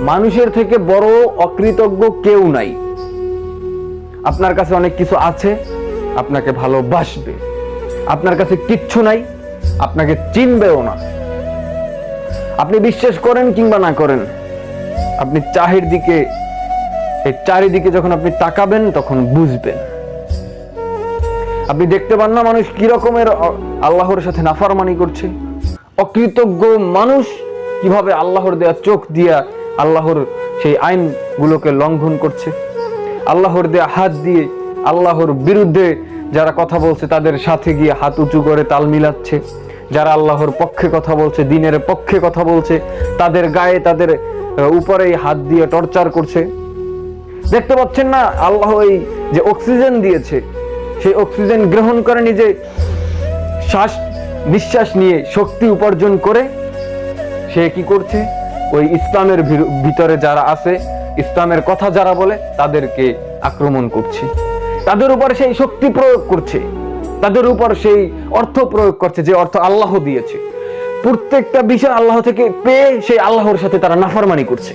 মানুষের থেকে বড় অকৃতজ্ঞ কেউ নাই। আপনার কাছে অনেক কিছু আছে, আপনাকে ভালোবাসবে। আপনার কাছে কিচ্ছু নাই, আপনাকে চিনবেও না। আপনি বিশ্বাস করেন কিংবা না করেন, আপনি চাহের দিকে, এই চারিদিকে যখন আপনি তাকাবেন, তখন বুঝবেন। আপনি দেখতে পান না মানুষ কি রকমের আল্লাহর সাথে নাফারমানি করছে? অকৃতজ্ঞ মানুষ কীভাবে আল্লাহর দেয়া চোখ দিয়া আল্লাহর সেই আইনগুলোকে লঙ্ঘন করছে। আল্লাহর দেয়া হাত দিয়ে আল্লাহর বিরুদ্ধে যারা কথা বলছে তাদের সাথে গিয়ে হাত উঁচু করে তাল মিলাচ্ছে। যারা আল্লাহর পক্ষে কথা বলছে দিনের পক্ষে কথা বলছে তাদের গায়ে তাদের আহ, উপরেই হাত দিয়ে টর্চার করছে। দেখতে পাচ্ছেন না আল্লাহ এই যে অক্সিজেন দিয়েছে সেই অক্সিজেন গ্রহণ করে নিজে শ্বাস নিঃশ্বাস নিয়ে শক্তি উপার্জন করে সে কি করছে? ওই ইসলামের ভিতরে যারা আছে, ইসলামের কথা যারা বলে, তাদেরকে আক্রমণ করছে। তাদের উপর সেই শক্তি প্রয়োগ করছে। তাদের উপর সেই অর্থ প্রয়োগ করছে, যে অর্থ আল্লাহ দিয়েছে। প্রত্যেকটা বিষয় আল্লাহ থেকে পেয়ে সেই আল্লাহর সাথে তারা নাফরমানি করছে।